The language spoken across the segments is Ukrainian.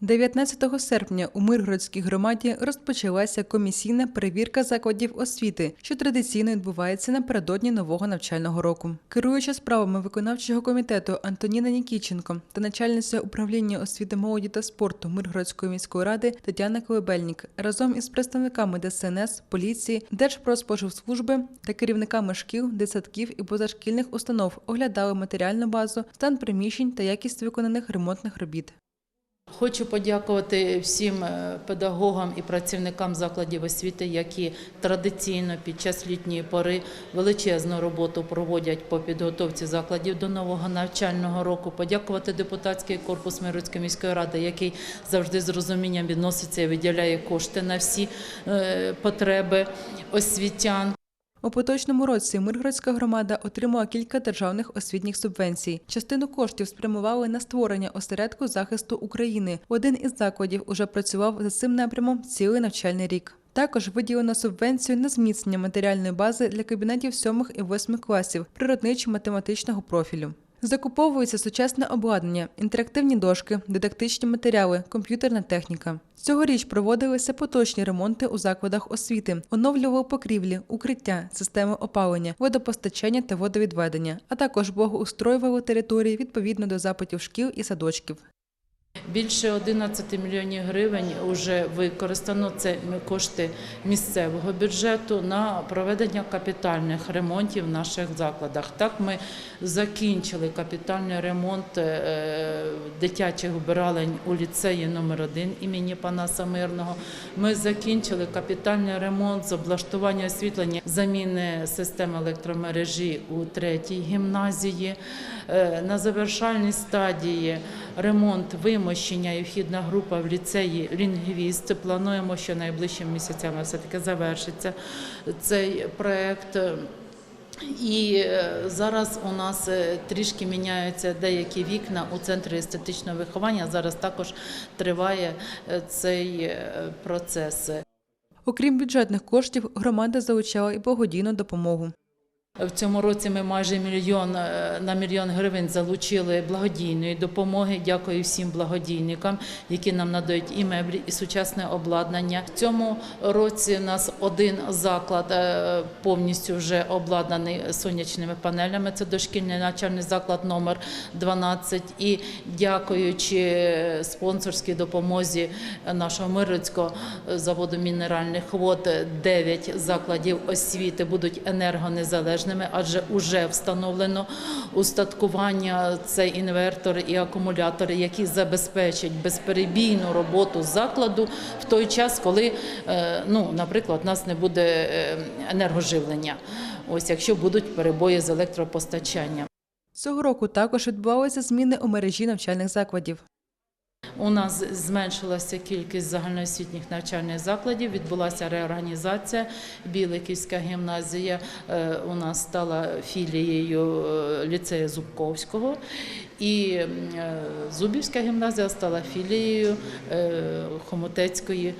19 серпня у Миргородській громаді розпочалася комісійна перевірка закладів освіти, що традиційно відбувається напередодні нового навчального року. Керуюча справами виконавчого комітету Антоніна Нікіченко та начальниця управління освіти молоді та спорту Миргородської міської ради Тетяна Колебельник разом із представниками ДСНС, поліції, Держпродспоживслужби та керівниками шкіл, дитсадків і позашкільних установ оглядали матеріальну базу, стан приміщень та якість виконаних ремонтних робіт. Хочу подякувати всім е, педагогам і працівникам закладів освіти, які традиційно під час літньої пори величезну роботу проводять по підготовці закладів до нового навчального року. Подякувати депутатський корпус Мирської міської ради, який завжди з розумінням відноситься і виділяє кошти на всі е, потреби освітян. У поточному році Миргородська громада отримала кілька державних освітніх субвенцій. Частину коштів спрямували на створення осередку захисту України. Один із закладів уже працював за цим напрямом цілий навчальний рік. Також виділено субвенцію на зміцнення матеріальної бази для кабінетів 7 і 8 класів природничо-математичного профілю. Закуповується сучасне обладнання, інтерактивні дошки, дидактичні матеріали, комп'ютерна техніка. Цьогоріч проводилися поточні ремонти у закладах освіти, оновлювали покрівлі, укриття, системи опалення, водопостачання та водовідведення, а також благоустроювали території відповідно до запитів шкіл і садочків. Більше 11 мільйонів гривень вже використано. Це кошти місцевого бюджету на проведення капітальних ремонтів в наших закладах. Так ми закінчили капітальний ремонт е, дитячих вбиралень у ліцеї номер 1 імені Панаса Мирного. Ми закінчили капітальний ремонт з облаштування освітлення, заміни системи електромережі у третій гімназії. Е, На завершальній стадії ремонт вимощення і вхідна група в ліцеї лінгвіст. Плануємо, що найближчими місяцями все-таки завершиться цей проект. І е, зараз у нас е, трішки міняються деякі вікна у центрі естетичного виховання. Зараз також триває е, цей процес. Окрім бюджетних коштів, громада залучала і благодійну допомогу. В цьому році ми майже мільйон е, на мільйон гривень залучили благодійної допомоги. Дякую всім благодійникам, які нам надають і меблі, і сучасне обладнання. В цьому році у нас один заклад е, повністю вже обладнаний сонячними панелями. Це дошкільний навчальний заклад номер 12. І дякуючи спонсорській допомозі нашого Мирицького заводу мінеральних вод, 9 закладів освіти будуть енергонезалежними, адже вже встановлено устаткування це інвертори і акумулятори, які забезпечать безперебійну роботу закладу в той час, коли, е, ну, наприклад, у нас не буде е, енергоживлення. Ось якщо будуть перебої з електропостачанням. Цього року також відбувалися зміни у мережі навчальних закладів. У нас зменшилася кількість загальноосвітніх навчальних закладів. Відбулася реорганізація. Біликівська гімназія е, у нас стала філією е, ліцею Зубковського, і е, Зубівська гімназія стала філією Хомутецької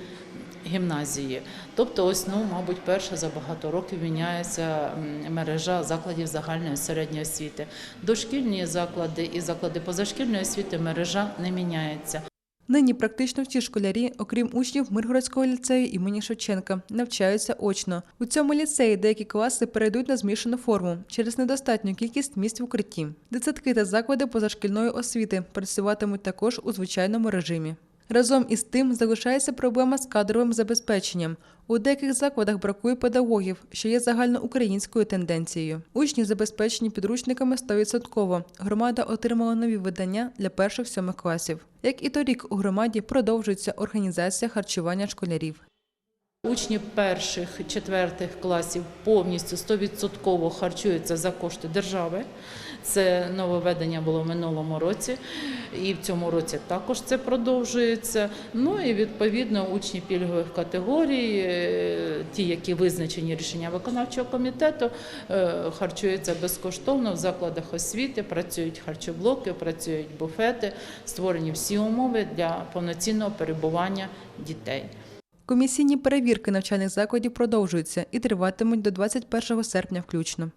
гімназії. Тобто, ось ну, мабуть, перша за багато років міняється мережа закладів загальної середньої освіти. Дошкільні заклади і заклади позашкільної освіти мережа не міняється. Нині практично всі школярі, окрім учнів Миргородського ліцею імені Шевченка, навчаються очно. У цьому ліцеї деякі класи перейдуть на змішану форму через недостатню кількість місць в укритті. Дитсадки та заклади позашкільної освіти працюватимуть також у звичайному режимі. Разом із тим залишається проблема з кадровим забезпеченням. У деяких закладах бракує педагогів, що є загальноукраїнською тенденцією. Учні забезпечені підручниками 100%. Громада отримала нові видання для перших сьомих класів. Як і торік у громаді продовжується організація харчування школярів. Учні перших четвертих класів повністю 100% харчуються за кошти держави. Це нововведення було в минулому році, і в цьому році також це продовжується. Ну і відповідно учні пільгових категорій, е, ті, які визначені рішення виконавчого комітету, е, харчуються безкоштовно в закладах освіти. Працюють харчоблоки, працюють буфети, створені всі умови для повноцінного перебування дітей. Комісійні перевірки навчальних закладів продовжуються і триватимуть до 21 серпня включно.